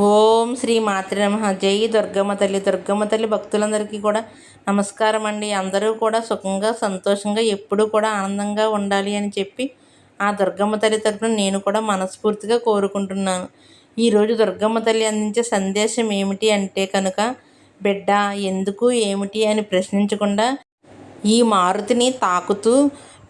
ఓం శ్రీ మాతృ నమ. జై దుర్గమ్మ తల్లి. దుర్గమ్మ తల్లి భక్తులందరికీ కూడా నమస్కారం అండి. అందరూ కూడా సుఖంగా సంతోషంగా ఎప్పుడూ కూడా ఆనందంగా ఉండాలి అని చెప్పి ఆ దుర్గమ్మ తల్లి తరపున నేను కూడా మనస్ఫూర్తిగా కోరుకుంటున్నాను. ఈరోజు దుర్గమ్మ తల్లి అందించే సందేశం ఏమిటి అంటే కనుక బిడ్డ ఎందుకు ఏమిటి? అని ప్రశ్నించకుండా ఈ మారుతిని తాకుతూ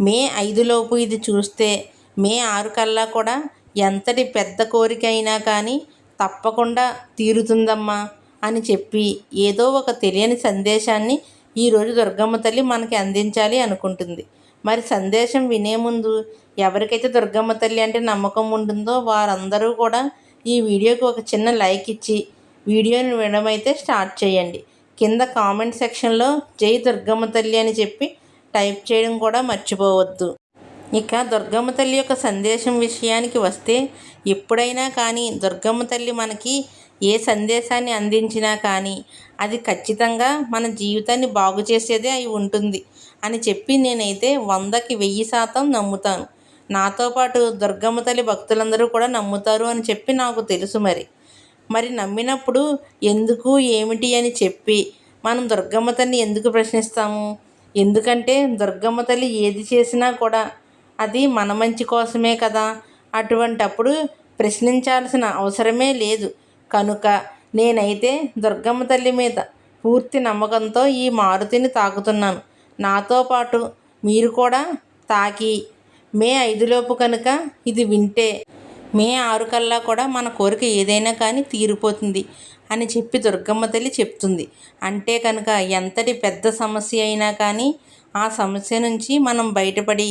మే ఐదులోపు ఇది చూస్తే మే ఆరు కల్లా కూడా ఎంతటి పెద్ద కోరిక అయినా కానీ తప్పకుండా తీరుతుందమ్మా అని చెప్పి ఏదో ఒక తెలియని సందేశాన్ని ఈరోజు దుర్గమ్మ తల్లి మనకి అందించాలి అనుకుంటుంది. మరి సందేశం వినే ముందు ఎవరికైతే దుర్గమ్మ తల్లి అంటే నమ్మకం ఉంటుందో వారందరూ కూడా ఈ వీడియోకి ఒక చిన్న లైక్ ఇచ్చి వీడియోని వినమైతే స్టార్ట్ చేయండి. కింద కామెంట్ సెక్షన్లో జై దుర్గమ్మ తల్లి అని చెప్పి టైప్ చేయడం కూడా మర్చిపోవద్దు. ఇక దుర్గమ్మ తల్లి యొక్క సందేశం విషయానికి వస్తే ఎప్పుడైనా కానీ దుర్గమ్మ తల్లి మనకి ఏ సందేశాన్ని అందించినా కానీ అది ఖచ్చితంగా మన జీవితాన్ని బాగు చేసేదే అయి ఉంటుంది అని చెప్పి నేనైతే వందకి వెయ్యి శాతం నమ్ముతాను. నాతో పాటు దుర్గమ్మ తల్లి భక్తులందరూ కూడా నమ్ముతారు అని చెప్పి నాకు తెలుసు మరి. మరి నమ్మినప్పుడు ఎందుకు ఏమిటి అని చెప్పి మనం దుర్గమ్మ తల్లిని ఎందుకు ప్రశ్నిస్తాము? ఎందుకంటే దుర్గమ్మ తల్లి ఏది చేసినా కూడా అది మన మంచి కోసమే కదా? అటువంటప్పుడు ప్రశ్నించాల్సిన అవసరమే లేదు. కనుక నేనైతే దుర్గమ్మ తల్లి మీద పూర్తి నమ్మకంతో ఈ మారుతిని తాకుతున్నాను. నాతో పాటు మీరు కూడా తాకి. మే ఐదులోపు కనుక ఇది వింటే మే ఆరు కల్లా కూడా మన కోరిక ఏదైనా కానీ తీరిపోతుంది అని చెప్పి దుర్గమ్మ తల్లి చెప్తుంది. అంటే కనుక ఎంతటి పెద్ద సమస్య అయినా కానీ ఆ సమస్య నుంచి మనం బయటపడి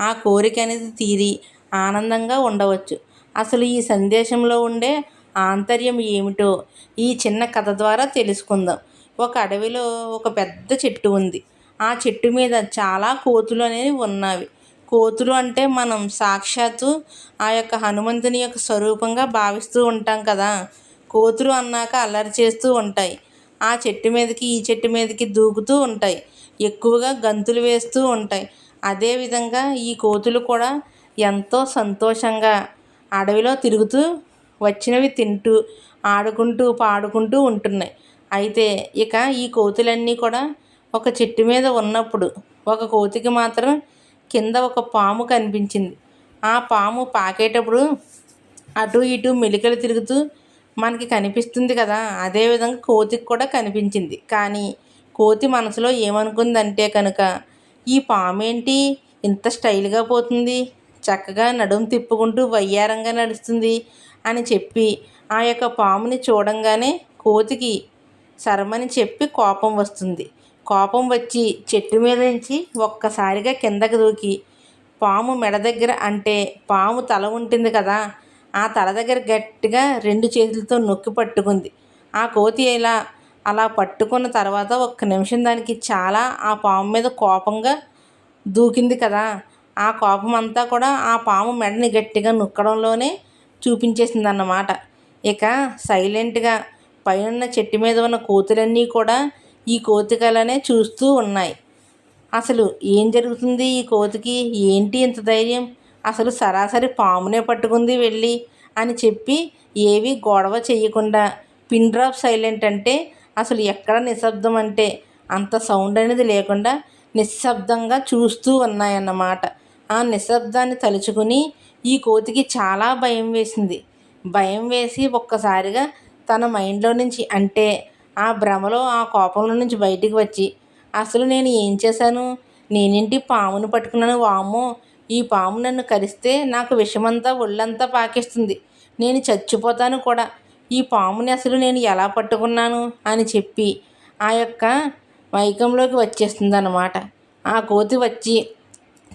ఆ కోరిక అనేది తీరి ఆనందంగా ఉండవచ్చు. అసలు ఈ సందేశంలో ఉండే ఆంతర్యం ఏమిటో ఈ చిన్న కథ ద్వారా తెలుసుకుందాం. ఒక అడవిలో ఒక పెద్ద చెట్టు ఉంది. ఆ చెట్టు మీద చాలా కోతులు అనేవి ఉన్నవి. కోతులు అంటే మనం సాక్షాత్తు ఆ యొక్క హనుమంతుని యొక్క స్వరూపంగా భావిస్తూ ఉంటాం కదా. కోతులు అన్నాక అల్లరి చేస్తూ ఉంటాయి. ఆ చెట్టు మీదకి ఈ చెట్టు మీదకి దూకుతూ ఉంటాయి. ఎక్కువగా గంతులు వేస్తూ ఉంటాయి. అదేవిధంగా ఈ కోతులు కూడా ఎంతో సంతోషంగా అడవిలో తిరుగుతూ వచ్చినవి తింటూ ఆడుకుంటూ పాడుకుంటూ ఉంటున్నాయి. అయితే ఇక ఈ కోతులన్నీ కూడా ఒక చెట్టు మీద ఉన్నప్పుడు ఒక కోతికి మాత్రం కింద ఒక పాము కనిపించింది. ఆ పాము పాకేటప్పుడు అటు ఇటు మెలికలు తిరుగుతూ మనకి కనిపిస్తుంది కదా అదేవిధంగా కోతికి కూడా కనిపించింది. కానీ కోతి మనసులో ఏమనుకుందంటే కనుక ఈ పాము ఏంటి ఇంత స్టైల్గా పోతుంది. చక్కగా నడుము తిప్పుకుంటూ వయ్యారంగా నడుస్తుంది అని చెప్పి ఆ యొక్క పాముని చూడంగానే కోతికి శరమని చెప్పి కోపం వస్తుంది. కోపం వచ్చి చెట్టు మీద నుంచి ఒక్కసారిగా కిందకు దూకి పాము మెడ దగ్గర అంటే పాము తల ఉంటుంది కదా ఆ తల దగ్గర గట్టిగా రెండు చేతులతో నొక్కి పట్టుకుంది. ఆ కోతి ఇలా అలా పట్టుకున్న తర్వాత ఒక్క నిమిషం దానికి చాలా ఆ పాము మీద కోపంగా దూకింది కదా. ఆ కోపం అంతా కూడా ఆ పాము మెడని గట్టిగా నొక్కడంలోనే చూపించేసింది అన్నమాట ఇక సైలెంట్గా పైన చెట్టు మీద ఉన్న కోతులన్నీ కూడా ఈ కోతికలనే చూస్తూ ఉన్నాయి. అసలు ఏం జరుగుతుంది ఈ కోతికి? ఏంటి ఇంత ధైర్యం? అసలు సరాసరి పామునే పట్టుకుంది వెళ్ళి అని చెప్పి ఏవి గొడవ చేయకుండా పిన్ డ్రాప్ సైలెంట్ అంటే అసలు ఎక్కడ నిశ్శబ్దం అంటే అంత సౌండ్ అనేది లేకుండా నిశ్శబ్దంగా చూస్తూ ఉన్నాయన్నమాట. ఆ నిశ్శబ్దాన్ని తలుచుకుని ఈ కోతికి చాలా భయం వేసింది. భయం వేసి ఒక్కసారిగా తన మైండ్లో నుంచి అంటే ఆ భ్రమలో ఆ కోపంలో నుంచి బయటికి వచ్చి అసలు నేను ఏం చేశాను? నేనేంటి పామును పట్టుకున్నాను? వామో ఈ పాము నన్ను కరిస్తే నాకు విషమంతా ఒళ్ళంతా పాకిస్తుంది. నేను చచ్చిపోతాను కూడా. ఈ పాముని అసలు నేను ఎలా పట్టుకున్నాను అని చెప్పి ఆ యొక్క మైకంలోకి వచ్చేస్తుంది అన్నమాట ఆ కోతి వచ్చి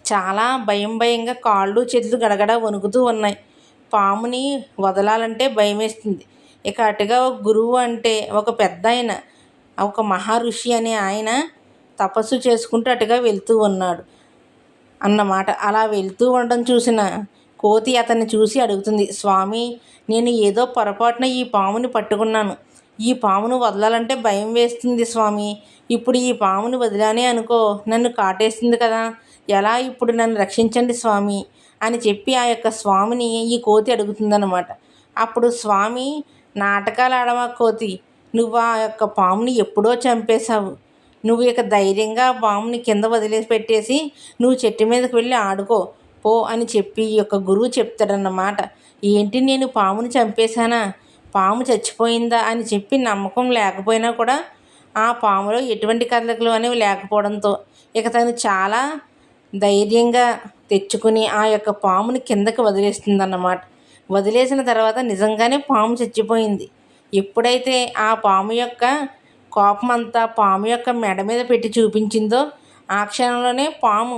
చాలా భయం భయంగా కాళ్ళు చేతులు గడగడ వణుకుతూ ఉన్నాయి. పాముని వదలాలంటే భయం వేస్తుంది ఇక అటుగా ఒక గురువు అంటే ఒక పెద్ద ఆయన ఒక మహర్షి అనే ఆయన తపస్సు చేసుకుంటూ అటుగా వెళ్తూ ఉన్నాడు అన్నమాట. అలా వెళ్తూ ఉండడం చూసిన కోతి అతన్ని చూసి అడుగుతుంది స్వామి నేను ఏదో పొరపాటున ఈ పాముని పట్టుకున్నాను. ఈ పామును వదలాలంటే భయం వేస్తుంది స్వామి. ఇప్పుడు ఈ పామును వదిలానే అనుకో నన్ను కాటేస్తుంది కదా. ఎలా ఇప్పుడు నన్ను రక్షించండి స్వామి అని చెప్పి ఆ యొక్క స్వామిని ఈ కోతి అడుగుతుందన్నమాట. అప్పుడు స్వామి నాటకాలు ఆడవా కోతి? నువ్వు ఆ యొక్క పాముని ఎప్పుడో చంపేశావు. నువ్వు ఇక ధైర్యంగా పాముని కింద వదిలేసి పెట్టేసి నువ్వు చెట్టు మీదకి వెళ్ళి ఆడుకో. పో అని చెప్పి ఈ యొక్క గురువు చెప్తాడన్నమాట. ఏంటి నేను పాముని చంపేశానా? పాము చచ్చిపోయిందా? అని చెప్పి నమ్మకం లేకపోయినా కూడా ఆ పాములో ఎటువంటి కదలికలు అనేవి లేకపోవడంతో ఇక తను చాలా ధైర్యంగా తెచ్చుకుని ఆ యొక్క పాముని కిందకి వదిలేస్తుందన్నమాట. వదిలేసిన తర్వాత నిజంగానే పాము చచ్చిపోయింది. ఎప్పుడైతే ఆ పాము యొక్క కోపం అంతా పాము యొక్క మెడ మీద పెట్టి చూపించిందో ఆ క్షణంలోనే పాము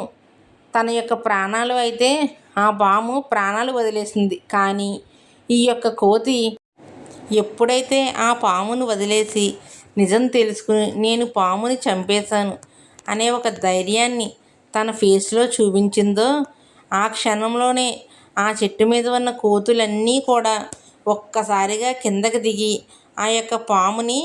తన యొక్క ప్రాణాలు అయితే ఆ పాము ప్రాణాలు వదిలేసింది. కానీ ఈ యొక్క కోతి ఎప్పుడైతే ఆ పామును వదిలేసి నిజం తెలుసుకుని నేను పాముని చంపేశాను అనే ఒక ధైర్యాన్ని తన ఫేస్లో చూపించిందో ఆ క్షణంలోనే ఆ చెట్టు మీద ఉన్న కోతులన్నీ కూడా ఒక్కసారిగా కిందకి దిగి ఆ యొక్క పాముని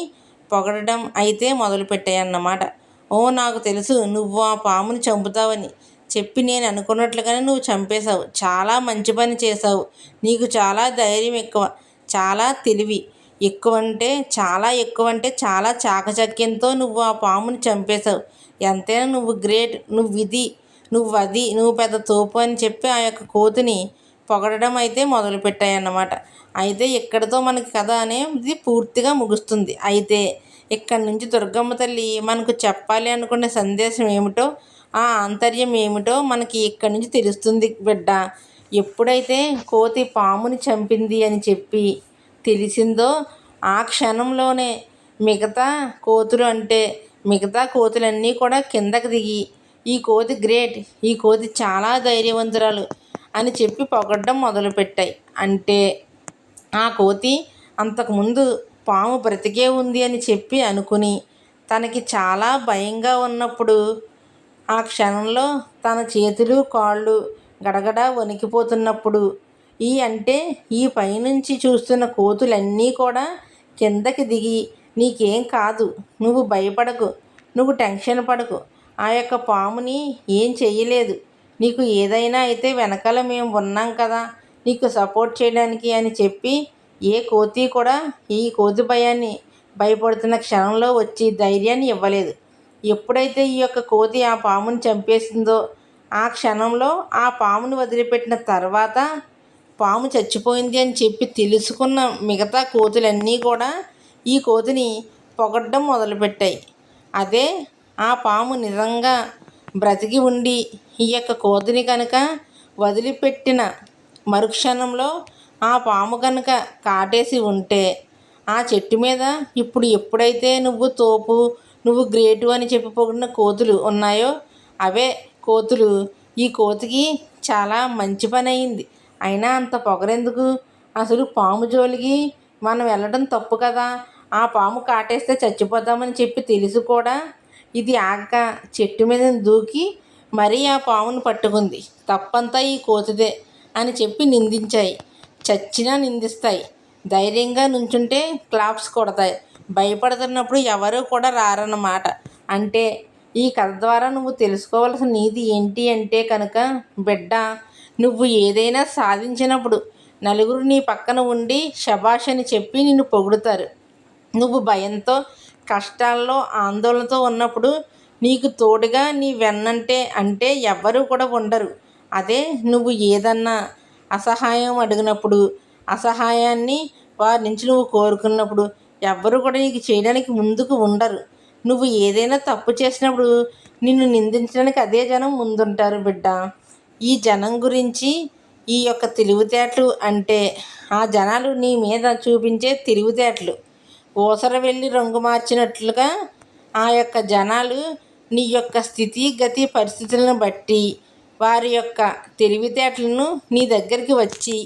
పొగడడం అయితే మొదలుపెట్టాయి అన్నమాట ఓ నాకు తెలుసు నువ్వు ఆ పాముని చంపుతావని. చెప్పి నేను అనుకున్నట్లుగానే నువ్వు చంపేశావు. చాలా మంచి పని చేశావు. నీకు చాలా ధైర్యం ఎక్కువ చాలా తెలివి ఎక్కువ అంటే చాలా ఎక్కువ అంటే చాలా చాకచక్యంతో నువ్వు ఆ పాముని చంపేశావు. ఎంతైనా నువ్వు గ్రేట్ నువ్వు ఇది నువ్వు అది నువ్వు పెద్ద తోపు అని చెప్పి ఆ యొక్క కోతిని పొగడడం అయితే మొదలుపెట్టాయి అన్నమాట అయితే ఇక్కడితో మనకి కథ అనేది పూర్తిగా ముగుస్తుంది. అయితే ఇక్కడ నుంచి దుర్గమ్మ తల్లి మనకు చెప్పాలి అనుకునే సందేశం ఏమిటో ఆ ఆంతర్యం ఏమిటో మనకి ఇక్కడి నుంచి తెలుస్తుంది బిడ్డ. ఎప్పుడైతే కోతి పాముని చంపింది అని చెప్పి తెలిసిందో ఆ క్షణంలోనే మిగతా కోతులు అంటే మిగతా కోతులన్నీ కూడా కిందకి దిగి ఈ కోతి గ్రేట్ ఈ కోతి చాలా ధైర్యవంతురాలు అని చెప్పి పొగడ్డం మొదలుపెట్టాయి. అంటే ఆ కోతి అంతకుముందు పాము బ్రతికే ఉంది అని చెప్పి అనుకుని తనకి చాలా భయంగా ఉన్నప్పుడు ఆ క్షణంలో తన చేతులు కాళ్ళు గడగడ వణికిపోతున్నప్పుడు ఈ అంటే ఈ పైనుంచి చూస్తున్న కోతులన్నీ కూడా కిందకి దిగి నీకేం కాదు నువ్వు భయపడకు నువ్వు టెన్షన్ పడకు ఆ యొక్క పాముని ఏం చెయ్యలేదు నీకు ఏదైనా అయితే వెనకాల మేము ఉన్నాం కదా నీకు సపోర్ట్ చేయడానికి అని చెప్పి ఏ కోతి కూడా ఈ కోతి భయాన్ని భయపడుతున్న క్షణంలో వచ్చి ధైర్యాన్ని ఇవ్వలేదు. ఎప్పుడైతే ఈ యొక్క కోతి ఆ పాముని చంపేసిందో ఆ క్షణంలో ఆ పాముని వదిలిపెట్టిన తర్వాత పాము చచ్చిపోయింది అని చెప్పి తెలుసుకున్న మిగతా కోతులన్నీ కూడా ఈ కోతిని పొగడ్డం మొదలుపెట్టాయి. అదే ఆ పాము నిజంగా బ్రతికి ఉండి ఈ యొక్క కోతిని కనుక వదిలిపెట్టిన మరుక్షణంలో ఆ పాము కనుక కాటేసి ఉంటే ఆ చెట్టు మీద ఇప్పుడు ఎప్పుడైతే నువ్వు తోపు నువ్వు గ్రేటు అని చెప్పి కోతులు ఉన్నాయో అవే కోతులు. ఈ కోతికి చాలా మంచి పని అయింది. అయినా అంత పొగరెందుకు? అసలు పాము జోలికి మనం వెళ్ళడం తప్పు కదా? ఆ పాము కాటేస్తే చచ్చిపోతామని చెప్పి తెలుసు కూడా? ఇది ఆగక చెట్టు మీద దూకి మరీ ఆ పామును పట్టుకుంది. తప్పంతా ఈ కోతిదే అని చెప్పి నిందించాయి. చచ్చినా నిందిస్తాయి. ధైర్యంగా నుంచుంటే క్లాప్స్ కొడతాయి. భయపడుతున్నప్పుడు ఎవరు కూడా రారన్నమాట. అంటే ఈ కథ ద్వారా నువ్వు తెలుసుకోవాల్సిన నీతి ఏంటి అంటే కనుక బిడ్డ నువ్వు ఏదైనా సాధించినప్పుడు నలుగురు నీ పక్కన ఉండి శబాష్ అని చెప్పి నిన్ను పొగుడుతారు. నువ్వు భయంతో కష్టాల్లో ఆందోళనతో ఉన్నప్పుడు నీకు తోడుగా నీ వెన్నంటే అంటే ఎవ్వరూ కూడా ఉండరు. అదే నువ్వు ఏదన్నా అసహాయం అడిగినప్పుడు అసహాయాన్ని వారి నుంచి నువ్వు కోరుకున్నప్పుడు ఎవ్వరు కూడా నీకు చేయడానికి ముందుకు ఉండరు. నువ్వు ఏదైనా తప్పు చేసినప్పుడు నిన్ను నిందించడానికి అదే జనం ముందుంటారు బిడ్డ. ఈ జనం గురించి ఈ యొక్క తెలివితేటలు అంటే ఆ జనాలు నీ మీద చూపించే తెలివితేటలు. ఊసర వెళ్ళి రంగు మార్చినట్లుగా ఆ యొక్క జనాలు నీ యొక్క స్థితి గతి పరిస్థితులను బట్టి వారి యొక్క తెలివితేటలను నీ దగ్గరికి వచ్చి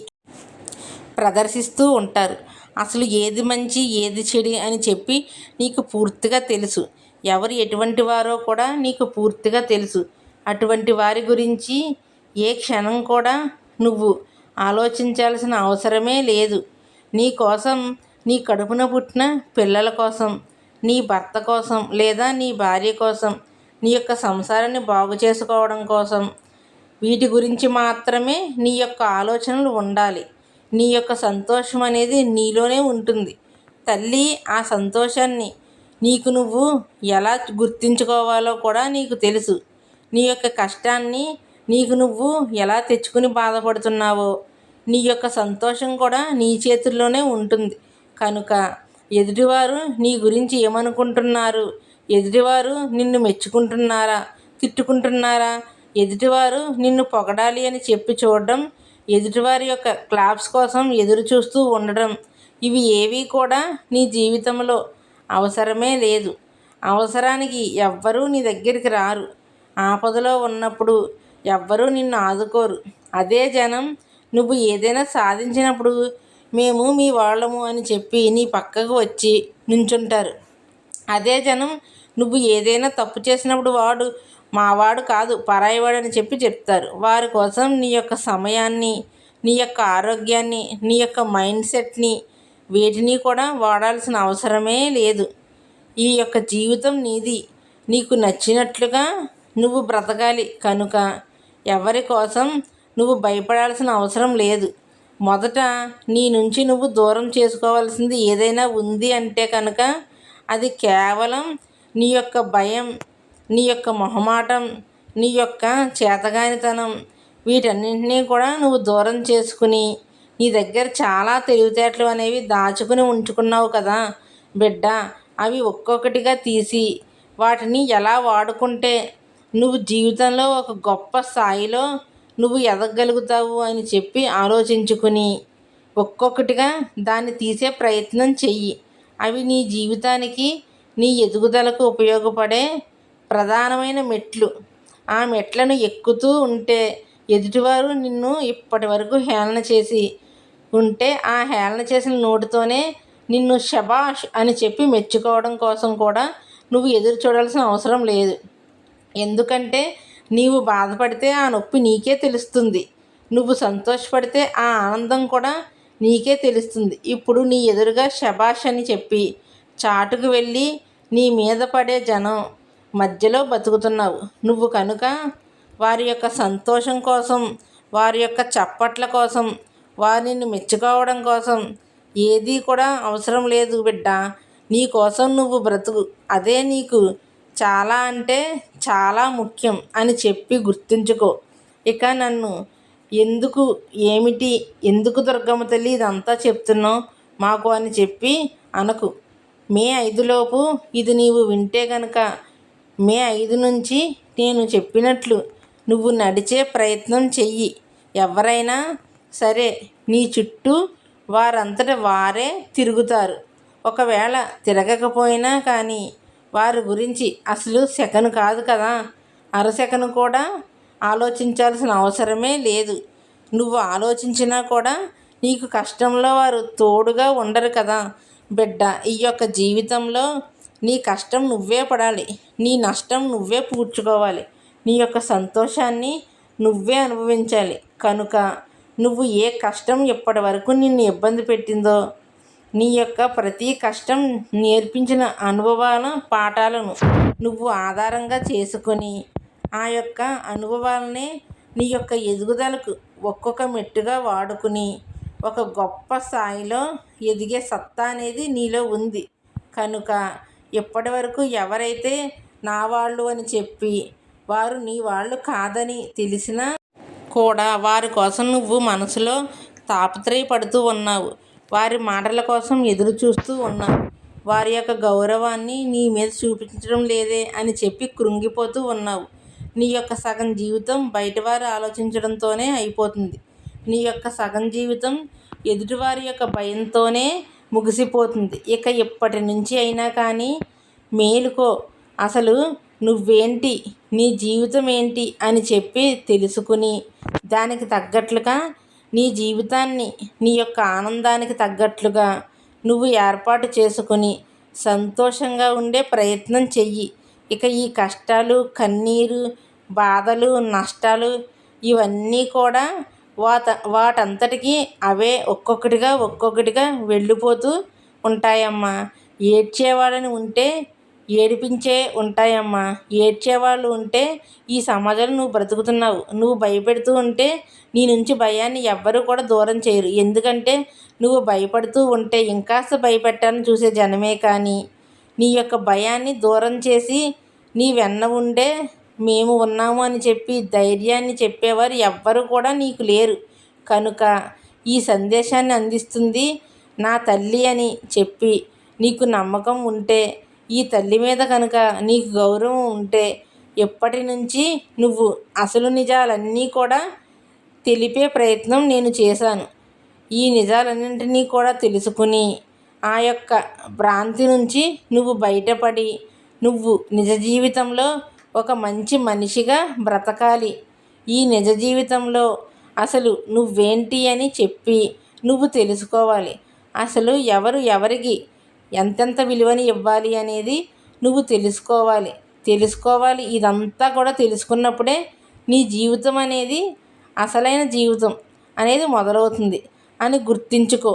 ప్రదర్శిస్తూ ఉంటారు. అసలు ఏది మంచి ఏది చెడు అని చెప్పి నీకు పూర్తిగా తెలుసు. ఎవరు ఎటువంటి వారో కూడా నీకు పూర్తిగా తెలుసు. అటువంటి వారి గురించి ఏ క్షణం కూడా నువ్వు ఆలోచించాల్సిన అవసరమే లేదు. నీ కోసం నీ కడుపున పుట్టిన పిల్లల కోసం నీ భర్త కోసం లేదా నీ భార్య కోసం నీ యొక్క సంసారాన్ని బాగు చేసుకోవడం కోసం వీటి గురించి మాత్రమే నీ యొక్క ఆలోచనలు ఉండాలి. నీ యొక్క సంతోషం అనేది నీలోనే ఉంటుంది. తల్లి ఆ సంతోషాన్ని నీకు నువ్వు ఎలా గుర్తించుకోవాలో కూడా నీకు తెలుసు. నీ యొక్క కష్టాన్ని నీకు నువ్వు ఎలా తెచ్చుకుని బాధపడుతున్నావో నీ యొక్క సంతోషం కూడా నీ చేతుల్లోనే ఉంటుంది. కనుక ఎదుటివారు నీ గురించి ఏమనుకుంటున్నారు? ఎదుటివారు నిన్ను మెచ్చుకుంటున్నారా? తిట్టుకుంటున్నారా? ఎదుటివారు నిన్ను పొగడాలి అని చెప్పి చూడడం ఎదుటివారి యొక్క క్లాప్స్ కోసం ఎదురు చూస్తూ ఉండడం ఇవి ఏవి కూడా నీ జీవితంలో అవసరమే లేదు. అవసరానికి ఎవ్వరూ నీ దగ్గరికి రారు. ఆపదలో ఉన్నప్పుడు ఎవ్వరూ నిన్ను ఆదుకోరు. అదే జనం నువ్వు ఏదైనా సాధించినప్పుడు మేము మీ వాళ్ళము అని చెప్పి నీ పక్కకు వచ్చి నుంచుంటారు. అదే జనం నువ్వు ఏదైనా తప్పు చేసినప్పుడు వాడు మావాడు కాదు పరాయివాడు అని చెప్పి చెప్తారు. వారి కోసం నీ యొక్క సమయాన్ని నీ యొక్క ఆరోగ్యాన్ని నీ యొక్క మైండ్ సెట్ని వీటిని కూడా వాడాల్సిన అవసరమే లేదు. ఈ యొక్క జీవితం నీది. నీకు నచ్చినట్లుగా నువ్వు బ్రతకాలి. కనుక ఎవరి కోసం నువ్వు భయపడాల్సిన అవసరం లేదు. మొదట నీ నుంచి నువ్వు దూరం చేసుకోవాల్సింది ఏదైనా ఉంది అంటే కనుక అది కేవలం నీ యొక్క భయం నీ యొక్క మొహమాటం నీ యొక్క చేతగానితనం వీటన్నింటినీ కూడా నువ్వు దూరం చేసుకుని నీ దగ్గర చాలా తెలివితేటలు అనేవి దాచుకుని ఉంచుకున్నావు కదా బిడ్డ. అవి ఒక్కొక్కటిగా తీసి వాటిని ఎలా వాడుకుంటే నువ్వు జీవితంలో ఒక గొప్ప స్థాయిలో నువ్వు ఎదగలుగుతావు అని చెప్పి ఆలోచించుకుని ఒక్కొక్కటిగా దాన్ని తీసే ప్రయత్నం చెయ్యి. అవి నీ జీవితానికి నీ ఎదుగుదలకు ఉపయోగపడే ప్రధానమైన మెట్లు. ఆ మెట్లను ఎక్కుతూ ఉంటే ఎదుటివారు నిన్ను ఇప్పటి వరకు హేళన చేసి ఉంటే ఆ హేళన చేసిన నోటితోనే నిన్ను శబాష్ అని చెప్పి మెచ్చుకోవడం కోసం కూడా నువ్వు ఎదురు చూడాల్సిన అవసరం లేదు. ఎందుకంటే నీవు బాధపడితే ఆ నొప్పి నీకే తెలుస్తుంది. నువ్వు సంతోషపడితే ఆ ఆనందం కూడా నీకే తెలుస్తుంది. ఇప్పుడు నీ ఎదురుగా శబాష్ అని చెప్పి చాటుకు వెళ్ళి నీ మీద పడే జనం మధ్యలో బతుకుతున్నావు. నువ్వు కనుక వారి యొక్క సంతోషం కోసం వారి యొక్క చప్పట్ల కోసం వారిని మెచ్చుకోవడం కోసం ఏదీ కూడా అవసరం లేదు బిడ్డ. నీ కోసం నువ్వు బ్రతుకు. అదే నీకు చాలా అంటే చాలా ముఖ్యం అని చెప్పి గుర్తుంచుకో. ఇక నన్ను ఎందుకు ఏమిటి ఎందుకు దుర్గమ్మ తల్లి ఇదంతా చెప్తున్నావు? మాకు అని చెప్పి అనకు. మే ఐదులోపు ఇది నీవు వింటే కనుక మే ఐదు నుంచి నేను చెప్పినట్లు నువ్వు నడిచే ప్రయత్నం చెయ్యి. ఎవరైనా సరే నీ చుట్టూ వారంతట వారే తిరుగుతారు. ఒకవేళ తిరగకపోయినా కానీ వారి గురించి అసలు సెకను కాదు కదా. అరసెకను కూడా ఆలోచించాల్సిన అవసరమే లేదు. నువ్వు ఆలోచించినా కూడా నీకు కష్టంలో వారు తోడుగా ఉండరు కదా. బిడ్డ ఈ యొక్క జీవితంలో నీ కష్టం నువ్వే పడాలి. నీ నష్టం నువ్వే పూడ్చుకోవాలి. నీ యొక్క సంతోషాన్ని నువ్వే అనుభవించాలి. కనుక నువ్వు ఏ కష్టం ఇప్పటి వరకు నిన్ను ఇబ్బంది పెట్టిందో నీ యొక్క ప్రతి కష్టం నేర్పించిన అనుభవాల పాఠాలను నువ్వు ఆధారంగా చేసుకొని ఆ యొక్క అనుభవాలనే నీ యొక్క ఎదుగుదలకు ఒక్కొక్క మెట్టుగా వాడుకుని ఒక గొప్ప స్థాయిలో ఎదిగే సత్తా అనేది నీలో ఉంది. కనుక ఇప్పటి వరకు ఎవరైతే నా వాళ్ళు అని చెప్పి వారు నీ వాళ్ళు కాదని తెలిసినా కూడా వారి కోసం నువ్వు మనసులో తాపత్రయపడుతూ ఉన్నావు. వారి మాటల కోసం ఎదురు చూస్తూ ఉన్నావు. వారి యొక్క గౌరవాన్ని నీ మీద చూపించడం లేదే అని చెప్పి కృంగిపోతూ ఉన్నావు. నీ యొక్క సగం జీవితం బయటవారు ఆలోచించడంతోనే అయిపోతుంది. నీ యొక్క సగం జీవితం ఎదుటివారి యొక్క భయంతోనే ముగిసిపోతుంది. ఇక ఇప్పటి నుంచి అయినా కానీ మేలుకో. అసలు నువ్వేంటి? నీ జీవితం ఏంటి? అని చెప్పి తెలుసుకుని దానికి తగ్గట్లుగా నీ జీవితాన్ని నీ యొక్క ఆనందానికి తగ్గట్లుగా నువ్వు ఏర్పాటు చేసుకుని సంతోషంగా ఉండే ప్రయత్నం చెయ్యి. ఇక ఈ కష్టాలు కన్నీరు బాధలు నష్టాలు ఇవన్నీ కూడా వాత వాటంతటికీ అవే ఒక్కొక్కటిగా ఒక్కొక్కటిగా వెళ్ళిపోతూ ఉంటాయమ్మా. ఏడ్చేవాడని ఉంటే ఏడిపించే ఉంటాయమ్మా. ఏడ్చేవాళ్ళు ఉంటే ఈ సమాజంలో నువ్వు బ్రతుకుతున్నావు. నువ్వు భయపెడుతూ ఉంటే నీ నుంచి భయాన్ని ఎవ్వరూ కూడా దూరం చేయరు. ఎందుకంటే నువ్వు భయపడుతూ ఉంటే ఇంకాస్త భయపెట్టాలని చూసే జనమే కానీ నీ యొక్క భయాన్ని దూరం చేసి నీ వెన్న ఉండే మేము ఉన్నాము అని చెప్పి ధైర్యాన్ని చెప్పేవారు ఎవ్వరు కూడా నీకు లేరు. కనుక ఈ సందేశాన్ని అందిస్తుంది నా తల్లి అని చెప్పి నీకు నమ్మకం ఉంటే ఈ తల్లి మీద కనుక నీకు గౌరవం ఉంటే ఎప్పటి నుంచి నువ్వు అసలు నిజాలన్నీ కూడా తెలిపే ప్రయత్నం నేను చేశాను. ఈ నిజాలన్నింటినీ కూడా తెలుసుకుని ఆ యొక్క భ్రాంతి నుంచి నువ్వు బయటపడి నువ్వు నిజ జీవితంలో ఒక మంచి మనిషిగా బ్రతకాలి. ఈ నిజ జీవితంలో అసలు నువ్వేంటి అని చెప్పి నువ్వు తెలుసుకోవాలి. అసలు ఎవరు ఎవరికి ఎంతెంత విలువని ఇవ్వాలి అనేది నువ్వు తెలుసుకోవాలి. తెలుసుకోవాలి. ఇదంతా కూడా తెలుసుకున్నప్పుడే నీ జీవితం అనేది అసలైన జీవితం అనేది మొదలవుతుంది అని గుర్తించుకో.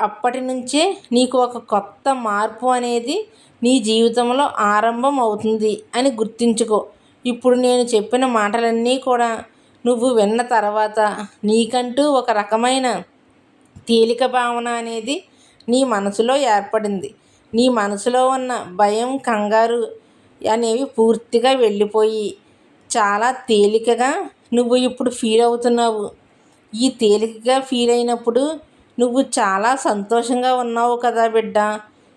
అప్పటి నుంచే నీకు ఒక కొత్త మార్పు అనేది నీ జీవితంలో ఆరంభం అవుతుంది అని గుర్తించుకో. ఇప్పుడు నేను చెప్పిన మాటలన్నీ కూడా నువ్వు విన్న తర్వాత నీకంటూ ఒక రకమైన తేలిక భావన అనేది నీ మనసులో ఏర్పడింది. నీ మనసులో ఉన్న భయం కంగారు అనేవి పూర్తిగా వెళ్ళిపోయి చాలా తేలికగా నువ్వు ఇప్పుడు ఫీల్ అవుతున్నావు. ఈ తేలికగా ఫీల్ అయినప్పుడు నువ్వు చాలా సంతోషంగా ఉన్నావు కదా బిడ్డ.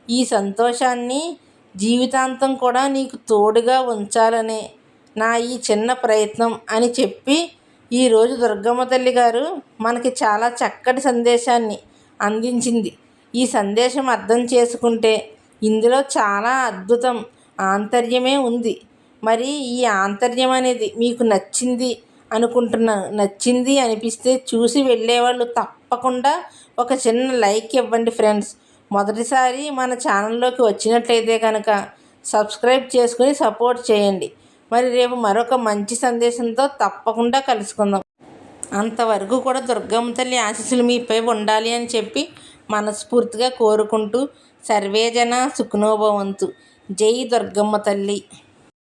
ఈ సంతోషాన్ని జీవితాంతం కూడా నీకు తోడుగా ఉంచాలనే నా ఈ చిన్న ప్రయత్నం అని చెప్పి ఈరోజు దుర్గమ్మ తల్లి గారు మనకి చాలా చక్కటి సందేశాన్ని అందించింది. ఈ సందేశం అర్థం చేసుకుంటే ఇందులో చాలా అద్భుతం ఆంతర్యమే ఉంది. మరి ఈ ఆంతర్యం అనేది మీకు నచ్చింది అనుకుంటున్నాను నచ్చింది అనిపిస్తే చూసి వెళ్ళేవాళ్ళు తప్పకుండా ఒక చిన్న లైక్ ఇవ్వండి ఫ్రెండ్స్. మొదటిసారి మన ఛానల్లోకి వచ్చినట్లయితే కనుక సబ్స్క్రైబ్ చేసుకుని సపోర్ట్ చేయండి. మరి రేపు మరొక మంచి సందేశంతో తప్పకుండా కలుసుకుందాం. అంతవరకు కూడా దుర్గమ్మ తల్లి ఆశీస్సులు మీపై ఉండాలి అని చెప్పి మనస్ఫూర్తిగా కోరుకుంటూ సర్వేజన సుఖనోభవంతు. జై దుర్గమ్మ తల్లి.